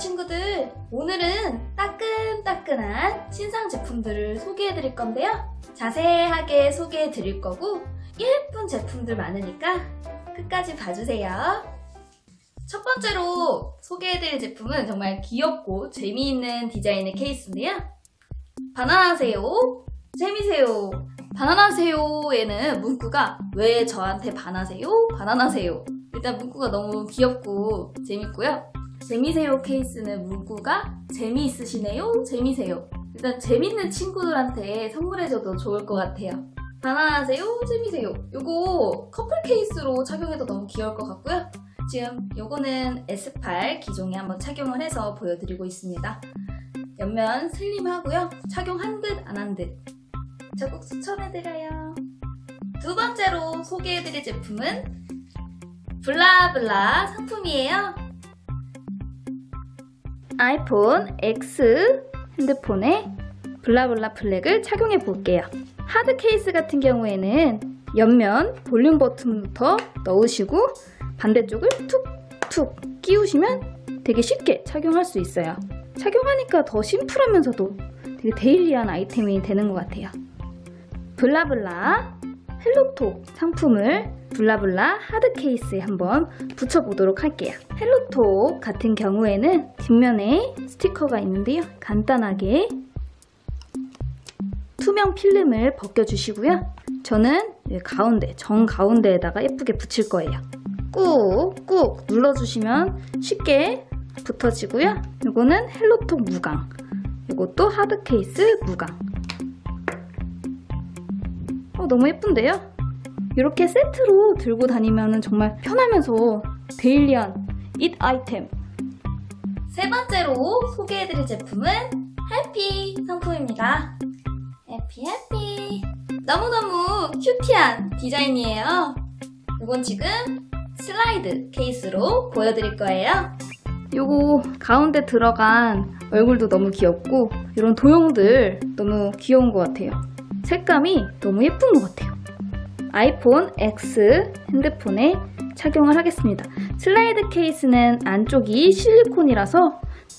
친구들, 오늘은 따끈따끈한 신상 제품들을 소개해 드릴 건데요. 자세하게 소개해 드릴 거고, 예쁜 제품들 많으니까 끝까지 봐주세요. 첫 번째로 소개해 드릴 제품은 정말 귀엽고 재미있는 디자인의 케이스인데요. 바나나새우, 재미새우. 바나나새우에는 문구가 왜 저한테 바나새우? 바나나새우. 일단 문구가 너무 귀엽고 재밌고요. 재미새우 케이스는 문구가 재미있으시네요? 재미새우. 일단 재밌는 친구들한테 선물해줘도 좋을 것 같아요. 바나나새우? 재미새우. 요거 커플 케이스로 착용해도 너무 귀여울 것 같고요. 지금 요거는 S8 기종에 한번 착용을 해서 보여드리고 있습니다. 옆면 슬림하고요. 착용한 듯 안 한 듯. 적극 추천해드려요. 두 번째로 소개해드릴 제품은 블라블라 상품이에요. 아이폰 X 핸드폰에 블라블라 플렉을 착용해 볼게요. 하드 케이스 같은 경우에는 옆면 볼륨 버튼부터 넣으시고 반대쪽을 툭툭 끼우시면 되게 쉽게 착용할 수 있어요. 착용하니까 더 심플하면서도 되게 데일리한 아이템이 되는 것 같아요. 블라블라 헬로톡 상품을 블라블라 하드 케이스에 한번 붙여보도록 할게요. 헬로톡 같은 경우에는 뒷면에 스티커가 있는데요. 간단하게 투명 필름을 벗겨주시고요. 저는 이 가운데, 정 가운데에다가 예쁘게 붙일 거예요. 꾹꾹 눌러주시면 쉽게 붙어지고요. 이거는 헬로톡 무광. 이것도 하드 케이스 무광. 어, 너무 예쁜데요? 이렇게 세트로 들고 다니면 정말 편하면서 데일리한 잇 아이템. 세 번째로 소개해드릴 제품은 해피 상품입니다. 해피 해피. 너무너무 큐티한 디자인이에요. 이건 지금 슬라이드 케이스로 보여드릴 거예요. 요거 가운데 들어간 얼굴도 너무 귀엽고 이런 도형들 너무 귀여운 것 같아요. 색감이 너무 예쁜 것 같아요. 아이폰 X 핸드폰에 착용을 하겠습니다. 슬라이드 케이스는 안쪽이 실리콘이라서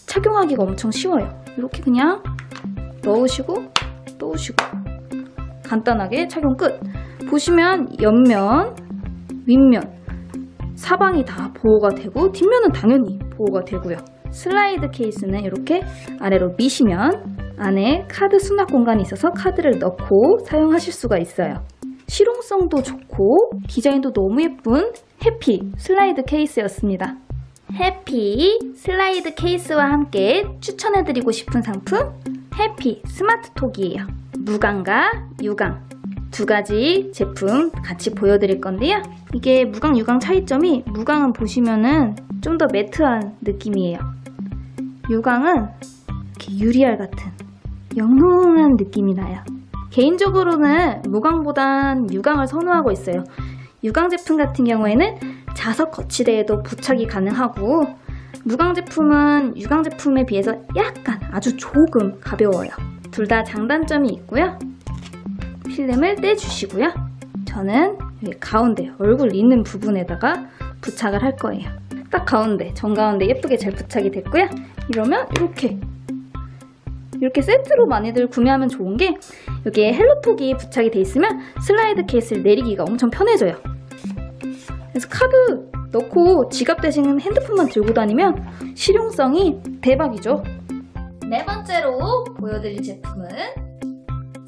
착용하기가 엄청 쉬워요. 이렇게 그냥 넣으시고 넣으시고 간단하게 착용 끝. 보시면 옆면, 윗면, 사방이 다 보호가 되고 뒷면은 당연히 보호가 되고요. 슬라이드 케이스는 이렇게 아래로 미시면 안에 카드 수납 공간이 있어서 카드를 넣고 사용하실 수가 있어요. 실용성도 좋고 디자인도 너무 예쁜 해피 슬라이드 케이스였습니다. 해피 슬라이드 케이스와 함께 추천해드리고 싶은 상품 해피 스마트톡이에요. 무광과 유광 두 가지 제품 같이 보여드릴 건데요. 이게 무광, 유광 차이점이 무광은 보시면은 좀 더 매트한 느낌이에요. 유광은 이렇게 유리알 같은 영롱한 느낌이 나요. 개인적으로는 무광보단 유광을 선호하고 있어요. 유광 제품 같은 경우에는 자석 거치대에도 부착이 가능하고 무광 제품은 유광 제품에 비해서 약간 아주 조금 가벼워요. 둘 다 장단점이 있고요. 필름을 떼주시고요. 저는 가운데 얼굴 있는 부분에다가 부착을 할 거예요. 딱 가운데, 정가운데 예쁘게 잘 부착이 됐고요. 이러면 이렇게 이렇게 세트로 많이들 구매하면 좋은 게 여기에 헬로톡이 부착이 돼 있으면 슬라이드 케이스를 내리기가 엄청 편해져요. 그래서 카드 넣고 지갑 대신 핸드폰만 들고 다니면 실용성이 대박이죠. 네 번째로 보여드릴 제품은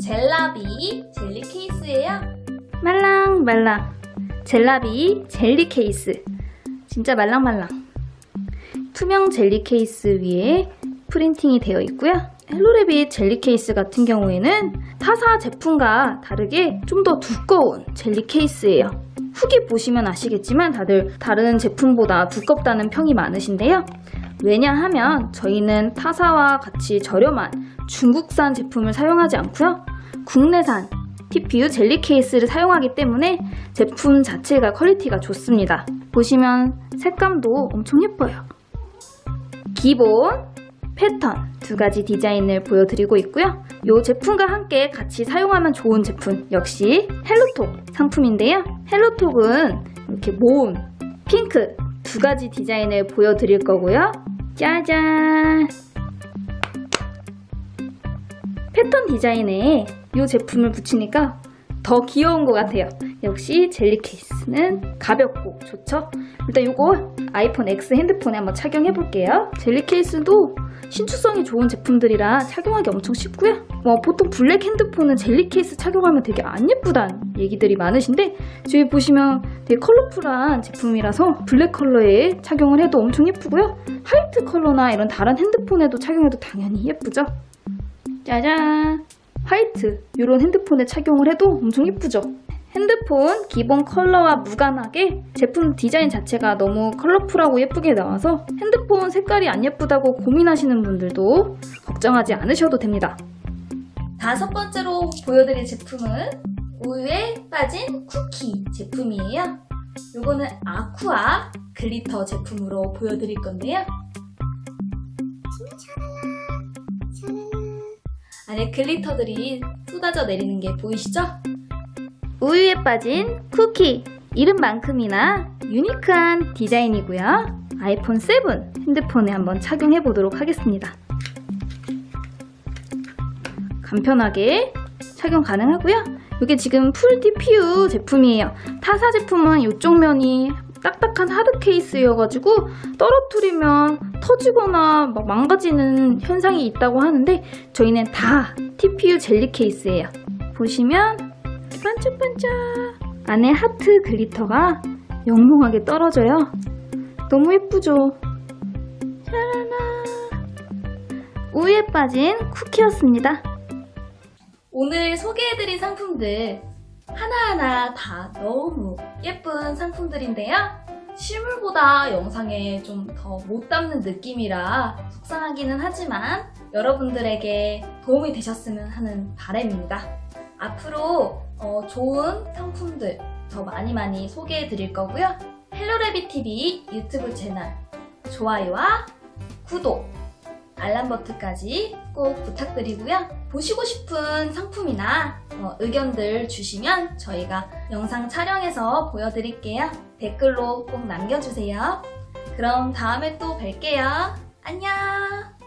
젤라비 젤리 케이스예요. 말랑말랑 젤라비 젤리 케이스 진짜 말랑말랑 투명 젤리 케이스 위에 프린팅이 되어 있고요. 헬로레빗 젤리 케이스 같은 경우에는 타사 제품과 다르게 좀 더 두꺼운 젤리 케이스예요. 후기 보시면 아시겠지만 다들 다른 제품보다 두껍다는 평이 많으신데요. 왜냐하면 저희는 타사와 같이 저렴한 중국산 제품을 사용하지 않고요. 국내산 TPU 젤리 케이스를 사용하기 때문에 제품 자체가 퀄리티가 좋습니다. 보시면 색감도 엄청 예뻐요. 기본, 패턴 두 가지 디자인을 보여드리고 있고요. 이 제품과 함께 같이 사용하면 좋은 제품 역시 헬로톡 상품인데요. 헬로톡은 이렇게 모음, 핑크 두 가지 디자인을 보여드릴 거고요. 짜잔! 패턴 디자인에 이 제품을 붙이니까 더 귀여운 것 같아요. 역시 젤리 케이스는 가볍고 좋죠? 일단 이거 아이폰 X 핸드폰에 한번 착용해 볼게요. 젤리 케이스도 신축성이 좋은 제품들이라 착용하기 엄청 쉽고요. 뭐 보통 블랙 핸드폰은 젤리 케이스 착용하면 되게 안 예쁘다는 얘기들이 많으신데 저기 보시면 되게 컬러풀한 제품이라서 블랙 컬러에 착용을 해도 엄청 예쁘고요. 화이트 컬러나 이런 다른 핸드폰에도 착용해도 당연히 예쁘죠. 짜잔! 화이트 이런 핸드폰에 착용을 해도 엄청 예쁘죠? 핸드폰 기본 컬러와 무관하게 제품 디자인 자체가 너무 컬러풀하고 예쁘게 나와서 핸드폰 색깔이 안 예쁘다고 고민하시는 분들도 걱정하지 않으셔도 됩니다. 다섯 번째로 보여드릴 제품은 우유에 빠진 쿠키 제품이에요. 요거는 아쿠아 글리터 제품으로 보여드릴 건데요. 안에 글리터들이 쏟아져 내리는 게 보이시죠? 우유에 빠진 쿠키 이름만큼이나 유니크한 디자인이고요. 아이폰 7 핸드폰에 한번 착용해 보도록 하겠습니다. 간편하게 착용 가능하고요. 이게 지금 풀 DPU 제품이에요. 타사 제품은 이쪽 면이 딱딱한 하드 케이스여가지고 떨어뜨리면 터지거나 막 망가지는 현상이 있다고 하는데 저희는 다 TPU 젤리 케이스예요. 보시면 반짝반짝 안에 하트 글리터가 영롱하게 떨어져요. 너무 예쁘죠? 샤라라 우유에 빠진 쿠키였습니다. 오늘 소개해드린 상품들 하나하나 다 너무 예쁜 상품들인데요. 실물보다 영상에 좀 더 못 담는 느낌이라 속상하기는 하지만 여러분들에게 도움이 되셨으면 하는 바람입니다. 앞으로 어, 좋은 상품들 더 많이 많이 소개해 드릴 거고요. 헬로레비 TV 유튜브 채널 좋아요와 구독, 알람 버튼까지 꼭 부탁드리고요. 보시고 싶은 상품이나 어, 의견들 주시면 저희가 영상 촬영해서 보여드릴게요. 댓글로 꼭 남겨주세요. 그럼 다음에 또 뵐게요. 안녕!